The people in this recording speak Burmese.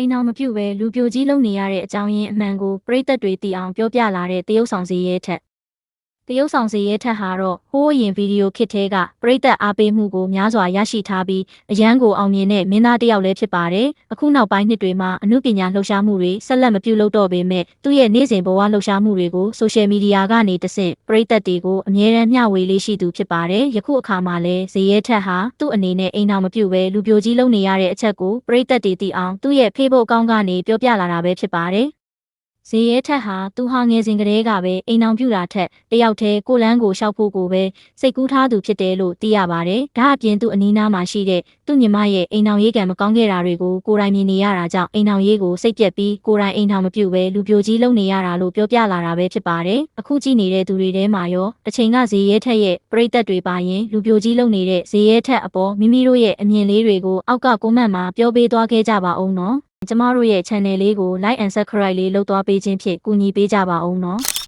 အိမ်အောင်မပြုတ်ပဲလူပြိုကြီးလုံနေရတဲ့အကြောင်းရင်းအမှန်ကိုပရိသတ်တွေသိအောင်ပြောပြလာတဲ့တရုတ်ဆောင်စီရဲထက် တရုတ်ဆောင်စီရဲထက်ဟာတော့ဟိုးအရင်ဗီဒီယိုခစ်ထဲကပရိသတ်အားပေးမှုကိုများစွာရရှိထားပြီးအရန်ကိုအောင်မြင်တဲ့မင်းသားတစ်ယောက်လည်းဖြစ်ပါတယ်အခုနောက်ပိုင်းနှစ်တွေမှာအမှုပညာလှူရှားမှုတွေဆက်လက်မပြုလုပ်တော့ပေမဲ့သူ့ရဲ့နေ့စဉ်ဘဝလှူရှားမှုတွေကိုဆိုရှယ်မီဒီယာကနေတဆင့်ပရိသတ်တွေကိုအမြဲတမ်းမျှဝေလေးရှိသူဖြစ်ပါတယ်ယခုအခါမှာလည်းဇေယျထက်ဟာသူ့အနေနဲ့အိမ်တော်မပြုတ်ပဲလူပြိုကြီးလုံနေရတဲ့အချက်ကိုပရိသတ်တွေသိအောင်သူ့ရဲ့ Facebook အကောင့်ကနေပြောပြလာတာပဲဖြစ်ပါတယ် ဇေယျထက်ဟာသူဟာငယ်စဉ်ကတည်းကပဲအိမ်အောင်ပြူတာထက်တယောက်တည်းကိုလန်းကိုရှောက်ဖို့ကိုပဲစိတ်ကူးထားသူဖြစ်တယ်လို့သိရပါတယ်။ဒါအပြင်သူအနီးနားမှာရှိတဲ့သူ့ညီမရဲ့အိမ်အောင်ရေးကံမကောင်းခဲ့တာတွေကိုကိုယ်တိုင်မြင်နေရတာကြောင့်အိမ်အောင်ရေးကိုစိတ်ပြက်ပြီးကိုယ်တိုင်အိမ်ထောင်မပြုတ်ပဲလူပြိုကြီးလုံနေရတာလို့ပြောပြလာတာပဲဖြစ်ပါတယ်။အခုကြည့်နေတဲ့သူတွေထဲမှာရောတစ်ချိန်ကဇေယျထက်ရဲ့ပြိသက်တွေပါရင်လူပြိုကြီးလုံနေတဲ့ဇေယျထက်အပေါ်မိမိတို့ရဲ့အမြင်လေးတွေကိုအောက်ကကွန်မန့်မှာပြောပေးသွားခဲ့ကြပါအောင်နော်။ ကျမတို့ရဲ့ channel လေးကို like and subscribe လေးလုပ်သွားပေးခြင်းဖြင့်ကူညီပေးကြပါအောင်နော်။